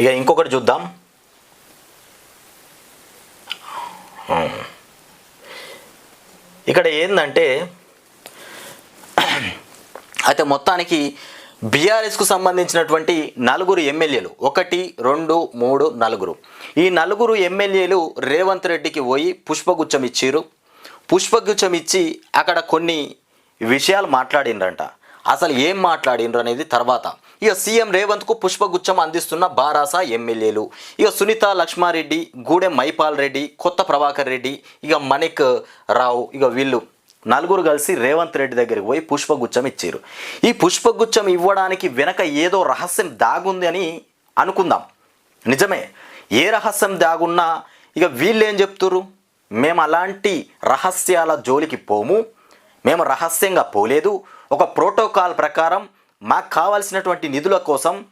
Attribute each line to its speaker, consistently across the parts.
Speaker 1: ఇక ఇంకొకటి చూద్దాం. ఇక్కడ ఏంటంటే అయితే మొత్తానికి బీఆర్ఎస్కు సంబంధించినటువంటి నలుగురు ఎమ్మెల్యేలు ఒకటి రెండు మూడు నలుగురు. ఈ నలుగురు ఎమ్మెల్యేలు రేవంత్ రెడ్డికి పోయి పుష్పగుచ్చం ఇచ్చిర్రు. పుష్పగుచ్చం ఇచ్చి అక్కడ కొన్ని విషయాలు మాట్లాడిండ్రంట. అసలు ఏం మాట్లాడిండ్రు అనేది తర్వాత. ఇక సీఎం రేవంత్కు పుష్పగుచ్చం అందిస్తున్న బారాస ఎమ్మెల్యేలు. ఇక సునీత లక్ష్మారెడ్డి గూడెం మైపాల్ రెడ్డి కొత్త ప్రభాకర్ రెడ్డి ఇక మణిక్ రావు ఇక వీళ్ళు నలుగురు కలిసి రేవంత్ రెడ్డి దగ్గరికి పోయి పుష్పగుచ్చం ఇచ్చారు. ఈ పుష్పగుచ్చం ఇవ్వడానికి వెనక ఏదో రహస్యం దాగుంది అని అనుకుందాం. నిజమే ఏ రహస్యం దాగున్నా ఇక వీళ్ళు ఏం చెప్తుర్రు? మేము అలాంటి రహస్యాల జోలికి పోము మేము రహస్యంగా పోలేదు ఒక ప్రోటోకాల్ ప్రకారం మాకు కావాల్సినటువంటి నిధుల కోసం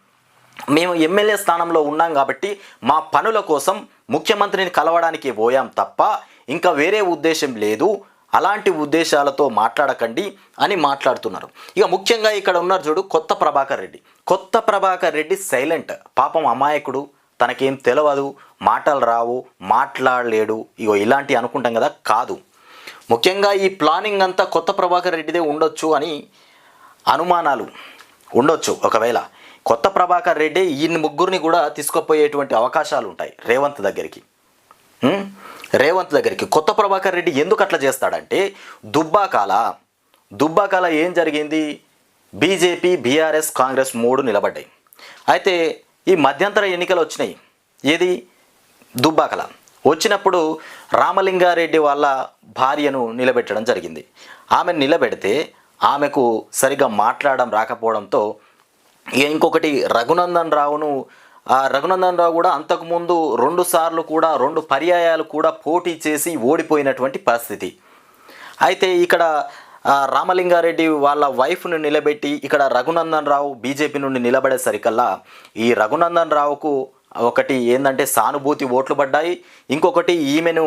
Speaker 1: మేము ఎమ్మెల్యే స్థానంలో ఉన్నాం కాబట్టి మా పనుల కోసం ముఖ్యమంత్రిని కలవడానికి పోయాం తప్ప ఇంకా వేరే ఉద్దేశం లేదు. అలాంటి ఉద్దేశాలతో మాట్లాడకండి అని మాట్లాడుతున్నారు. ఇక ముఖ్యంగా ఇక్కడ ఉన్నారు చూడు కొత్త ప్రభాకర్ రెడ్డి. కొత్త ప్రభాకర్ రెడ్డి సైలెంట్. పాపం అమాయకుడు. తనకేం తెలియదు మాటలు రావు. మాట్లాడలేడు. ఇగో ఇలాంటి అనుకుంటాం కదా? కాదు. ముఖ్యంగా ఈ ప్లానింగ్ అంతా కొత్త ప్రభాకర్ రెడ్డిదే ఉండొచ్చు అని అనుమానాలు. ఉండొచ్చు. ఒకవేళ కొత్త ప్రభాకర్ రెడ్డి ఈ ముగ్గురిని కూడా తీసుకుపోయేటువంటి అవకాశాలు ఉంటాయి రేవంత్ దగ్గరికి. రేవంత్ దగ్గరికి. కొత్త ప్రభాకర్ రెడ్డి ఎందుకు అట్లా చేస్తాడంటే దుబ్బాకాల దుబ్బాకాల ఏం జరిగింది? బీజేపీ బీఆర్ఎస్ కాంగ్రెస్ మూడు నిలబడ్డాయి. అయితే ఈ మధ్యంతర ఎన్నికలు వచ్చినాయి. ఏది? దుబ్బాకల. వచ్చినప్పుడు రామలింగారెడ్డి వాళ్ళ భార్యను నిలబెట్టడం జరిగింది. ఆమె నిలబెడితే ఆమెకు సరిగా మాట్లాడడం రాకపోవడంతో ఇంకొకటి రఘునందన్ రావును ఆ రఘునందన్ రావు కూడా అంతకుముందు రెండు సార్లు కూడా రెండు పర్యాయాలు కూడా పోటీ చేసి ఓడిపోయినటువంటి పరిస్థితి. అయితే ఇక్కడ రామలింగారెడ్డి వాళ్ళ వైఫ్ను నిలబెట్టి ఇక్కడ రఘునందన్ రావు బీజేపీ నుండి నిలబడేసరికల్లా ఈ రఘునందన్ రావుకు ఒకటి ఏంటంటే సానుభూతి ఓట్లు పడ్డాయి. ఇంకొకటి ఈమెను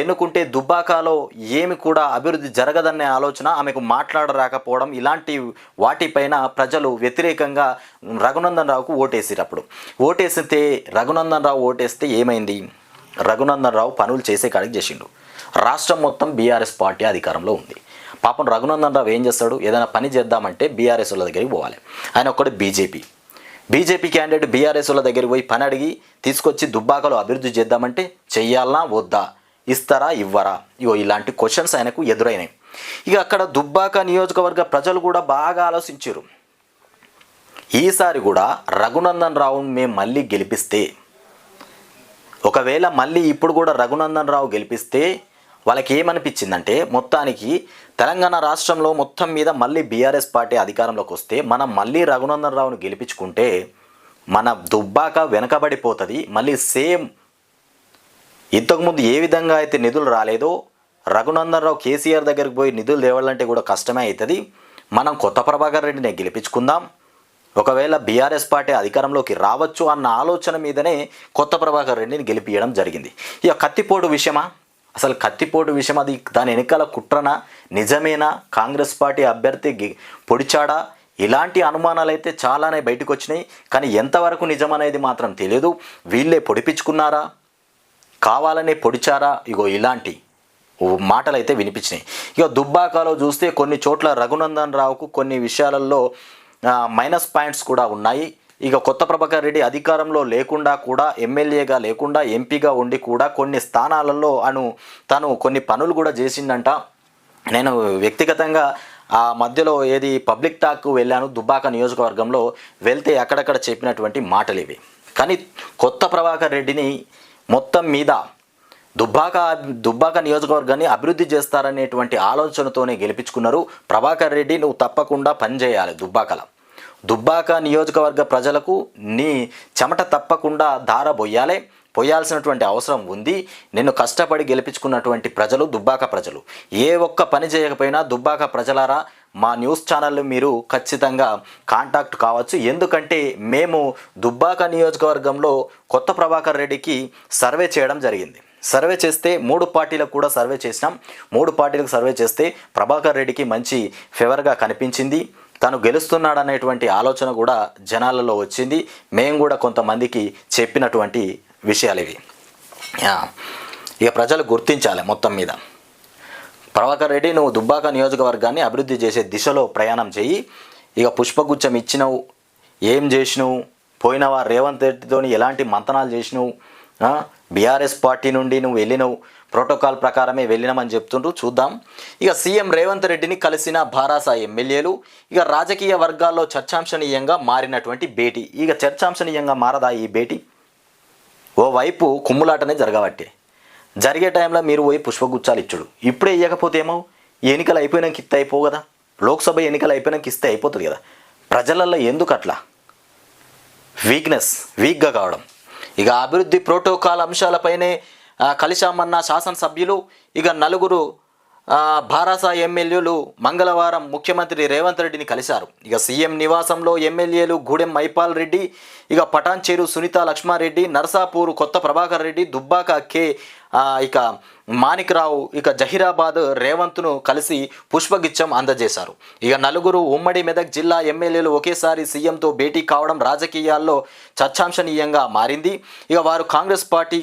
Speaker 1: ఎన్నుకుంటే దుబ్బాకాలో ఏమి కూడా అభివృద్ధి జరగదనే ఆలోచన ఆమెకు మాట్లాడరాకపోవడం ఇలాంటి వాటిపైన ప్రజలు వ్యతిరేకంగా రఘునందన్ రావుకు ఓటేసేటప్పుడు ఓటేసితే రఘునందన్ రావు ఓటేస్తే ఏమైంది? రఘునందన్ రావు పనులు చేసే కాడికి చేసిండు. రాష్ట్రం మొత్తం బీఆర్ఎస్ పార్టీ అధికారంలో ఉంది. పాపం రఘునందన్ రావు ఏం చేస్తాడు? ఏదైనా పని చేద్దామంటే బీఆర్ఎస్ వాళ్ళ దగ్గరికి పోవాలి. ఆయన ఒక్కడు బీజేపీ. బీజేపీ క్యాండిడేట్ బీఆర్ఎస్ వాళ్ళ దగ్గరికి పోయి పని అడిగి తీసుకొచ్చి దుబ్బాకలో అభివృద్ధి చేద్దామంటే చెయ్యాలనా? వద్దా? ఇస్తారా ఇవ్వరా? ఇగో ఇలాంటి క్వశ్చన్స్ ఆయనకు ఎదురైనాయి. ఇక అక్కడ దుబ్బాక నియోజకవర్గ ప్రజలు కూడా బాగా ఆలోచించారు. ఈసారి కూడా రఘునందన్ రావును మేము మళ్ళీ గెలిపిస్తే ఒకవేళ మళ్ళీ ఇప్పుడు కూడా రఘునందన్ రావు గెలిపిస్తే వాళ్ళకి ఏమనిపించిందంటే మొత్తానికి తెలంగాణ రాష్ట్రంలో మొత్తం మీద మళ్ళీ బీఆర్ఎస్ పార్టీ అధికారంలోకి వస్తే మనం మళ్ళీ రఘునందన్ రావును గెలిపించుకుంటే మన దుబ్బాక వెనకబడిపోతుంది మళ్ళీ సేమ్ ఇంతకుముందు ఏ విధంగా అయితే నిధులు రాలేదో రఘునందనరావు కేసీఆర్ దగ్గరికి పోయి నిధులు తేవాలంటే కూడా కష్టమే అవుతుంది. మనం కొత్త ప్రభాకర్ రెడ్డిని గెలిపించుకుందాం. ఒకవేళ బీఆర్ఎస్ పార్టీ అధికారంలోకి రావచ్చు అన్న ఆలోచన మీదనే కొత్త ప్రభాకర్ రెడ్డిని గెలిపించడం జరిగింది. ఇక కత్తిపోటు విషయమా? అసలు కత్తిపోటు విషయం అది దాని వెనకాల కుట్రన? నిజమేనా? కాంగ్రెస్ పార్టీ అభ్యర్థి పొడిచాడా? ఇలాంటి అనుమానాలు అయితే చాలానే బయటకు వచ్చినాయి. కానీ ఎంతవరకు నిజమనేది మాత్రం తెలియదు వీళ్ళే పొడిపించుకున్నారా? కావాలనే పొడిచారా? ఇగో ఇలాంటి మాటలైతే మాటలు అయితే వినిపించినాయి. ఇక దుబ్బాకలో చూస్తే కొన్ని చోట్ల రఘునందన్ రావుకు కొన్ని విషయాలలో మైనస్ పాయింట్స్ కూడా ఉన్నాయి. ఇక కొత్త ప్రభాకర్ రెడ్డి అధికారంలో లేకుండా కూడా ఎమ్మెల్యేగా లేకుండా ఎంపీగా ఉండి కూడా కొన్ని స్థానాలలో అను తను కొన్ని పనులు కూడా చేసిందంట నేను వ్యక్తిగతంగా ఆ మధ్యలో ఏది పబ్లిక్ టాక్ వెళ్ళాను దుబ్బాక నియోజకవర్గంలో వెళ్తే అక్కడక్కడ చెప్పినటువంటి మాటలు ఇవి కానీ కొత్త ప్రభాకర్ రెడ్డిని మొత్తం మీద దుబ్బాక దుబ్బాక నియోజకవర్గాన్ని అభివృద్ధి చేస్తారనేటువంటి ఆలోచనతోనే గెలిపించుకున్నారు ప్రభాకర్ రెడ్డి. నువ్వు తప్పకుండా పనిచేయాలి దుబ్బాకల. దుబ్బాక నియోజకవర్గ ప్రజలకు నీ చెమట తప్పకుండా ధార బొయ్యాలే. పోయాల్సినటువంటి అవసరం ఉంది. నిన్ను కష్టపడి గెలిపించుకున్నటువంటి ప్రజలు దుబ్బాక ప్రజలు. ఏ ఒక్క పని చేయకపోయినా దుబ్బాక ప్రజలారా మా న్యూస్ ఛానల్ని మీరు ఖచ్చితంగా కాంటాక్ట్ కావచ్చు. ఎందుకంటే మేము దుబ్బాక నియోజకవర్గంలో కొత్త ప్రభాకర్ రెడ్డికి సర్వే చేయడం జరిగింది. సర్వే చేస్తే మూడు పార్టీలకు కూడా సర్వే చేసినాం. మూడు పార్టీలకు సర్వే చేస్తే ప్రభాకర్ రెడ్డికి మంచి ఫేవర్గా కనిపించింది. తను గెలుస్తున్నాడనేటువంటి ఆలోచన కూడా జనాలలో వచ్చింది. మేము కూడా కొంతమందికి చెప్పినటువంటి విషయాలు ఇవి. ఇక ప్రజలు గుర్తించాలి మొత్తం మీద. ప్రభాకర్ రెడ్డి నువ్వు దుబ్బాక నియోజకవర్గాన్ని అభివృద్ధి చేసే దిశలో ప్రయాణం చెయ్యి. ఇక పుష్పగుచ్చం ఇచ్చినవు. ఏం చేసినావు? పోయినవా రేవంత్ రెడ్డితోని ఎలాంటి మంతనాలు చేసినావు? బీఆర్ఎస్ పార్టీ నుండి నువ్వు వెళ్ళినవు. ప్రోటోకాల్ ప్రకారమే వెళ్ళినామని చెప్తుండ్రు. చూద్దాం. ఇక సీఎం రేవంత్ రెడ్డిని కలిసిన భారాస ఎమ్మెల్యేలు ఇక రాజకీయ వర్గాల్లో చర్చాంశనీయంగా మారినటువంటి భేటీ. ఇక చర్చాంశనీయంగా మారదా ఈ భేటీ? ఓవైపు కుమ్ములాటనే జరగబట్టే. జరిగే టైంలో మీరు పోయి పుష్పగుచ్చాలు ఇచ్చుడు. ఇప్పుడే ఇవ్వకపోతే ఏమో? ఎన్నికలు అయిపోయినాక ఇస్తే అయిపో కదా? లోక్సభ ఎన్నికలు అయిపోయినాక ఇస్తే అయిపోతుంది కదా? ప్రజలల్లో ఎందుకు అట్లా? వీక్నెస్ వీక్గా కావడం. ఇక అభివృద్ధి ప్రోటోకాల్ అంశాలపైనే కలిశామన్న శాసనసభ్యులు ఇక నలుగురు భారాస ఎమ్మెల్యేలు మంగళవారం ముఖ్యమంత్రి రేవంత్ రెడ్డిని కలిశారు. ఇక సీఎం నివాసంలో ఎమ్మెల్యేలు గూడెం మైపాల్ రెడ్డి ఇక పటాన్చేరు సునీత లక్ష్మారెడ్డి నర్సాపూర్ కొత్త ప్రభాకర్ రెడ్డి దుబ్బాక కె ఇక మాణిక్రావు ఇక జహీరాబాద్ రేవంత్ను కలిసి పుష్పగిచ్చం అందజేశారు. ఇక నలుగురు ఉమ్మడి మెదక్ జిల్లా ఎమ్మెల్యేలు ఒకేసారి సీఎంతో భేటీ కావడం రాజకీయాల్లో చర్చాంశనీయంగా మారింది. ఇక వారు కాంగ్రెస్ పార్టీ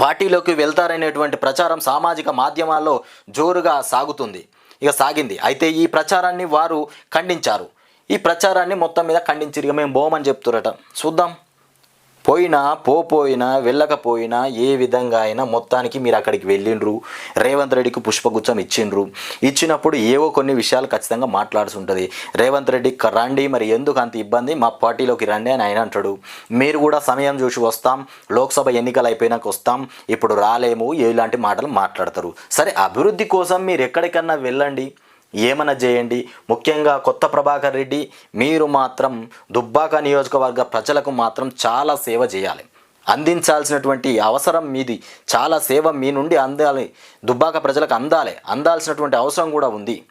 Speaker 1: పార్టీలోకి వెళ్తారనేటువంటి ప్రచారం సామాజిక మాధ్యమాల్లో జోరుగా సాగుతుంది. ఇక సాగింది. అయితే ఈ ప్రచారాన్ని వారు ఖండించారు. ఈ ప్రచారాన్ని మొత్తం మీద ఖండించారు ఇక మేము బోమని చెప్తురట. చూద్దాం. పోయినా పోపోయినా వెళ్ళకపోయినా ఏ విధంగా అయినా మొత్తానికి మీరు అక్కడికి వెళ్ళిండ్రు. రేవంత్ రెడ్డికి పుష్పగుచ్చం ఇచ్చిండ్రు. ఇచ్చినప్పుడు ఏవో కొన్ని విషయాలు ఖచ్చితంగా మాట్లాడుతుంటుంది రేవంత్ రెడ్డి రండి మరి ఎందుకు అంత ఇబ్బంది? మా పార్టీలోకి రండి అని ఆయన అంటాడు. మీరు కూడా సమయం చూసి వస్తాం. లోక్సభ ఎన్నికలు అయిపోయినాక వస్తాం. ఇప్పుడు రాలేము ఇలాంటి మాటలు మాట్లాడతారు. సరే అభివృద్ధి కోసం మీరు ఎక్కడికన్నా వెళ్ళండి. ఏమన్నా చేయండి. ముఖ్యంగా కొత్త ప్రభాకర్ రెడ్డి మీరు మాత్రం దుబ్బాక నియోజకవర్గ ప్రజలకు మాత్రం చాలా సేవ చేయాలి. అందించాల్సినటువంటి అవసరం మీది. చాలా సేవ మీ నుండి అందాలి. దుబ్బాక ప్రజలకు అందాలి. అందాల్సినటువంటి అవసరం కూడా ఉంది.